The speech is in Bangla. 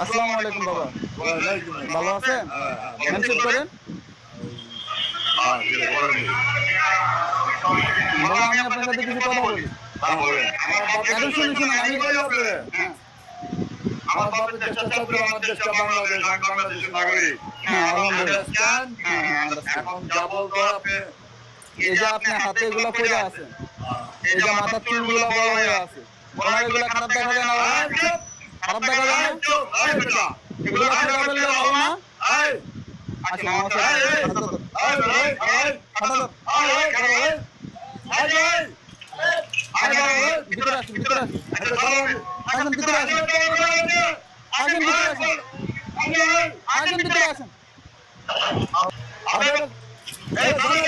আসসালামু আলাইকুম বাবা। ভালো আছেন? হ্যান্ডশেক করেন। বাবা আমি আপনার সাথে কিছু কথা বলি। এখন শুনুন শুনুন আমি বলি আপনাকে। আমার বাবার আমার দেশটা বাংলাদেশ আমি বাংলাদেশের নাগরিক। হ্যাঁ আলহামদুলিল্লাহ। Understand? understand। এখন যা বলব আপনি এই যে আপনি হাতে এগুলো পড়ে আছে এই যে মাথার চুলগুলো বড় হয়ে আছে ওনার এগুলো খারাপ দেখা যায় না বাবা? খারাপ দেখা যায় না চুপ, এই বেটা। এগুলো পড়ে ফেললে ভালো না এই, আচ্ছা আমার সাথে হাতে ধর। এই, এই, এই, হাতে ধর। এই, এই, এই, এই, এই, আরে বাবা, এই, ভিতরে আসুন ভিতরে আসুন আসুন ভিতরে আসুন আসুন ভিতরে আসুন আসুন ভিতরে আসুন এই, এই, এই,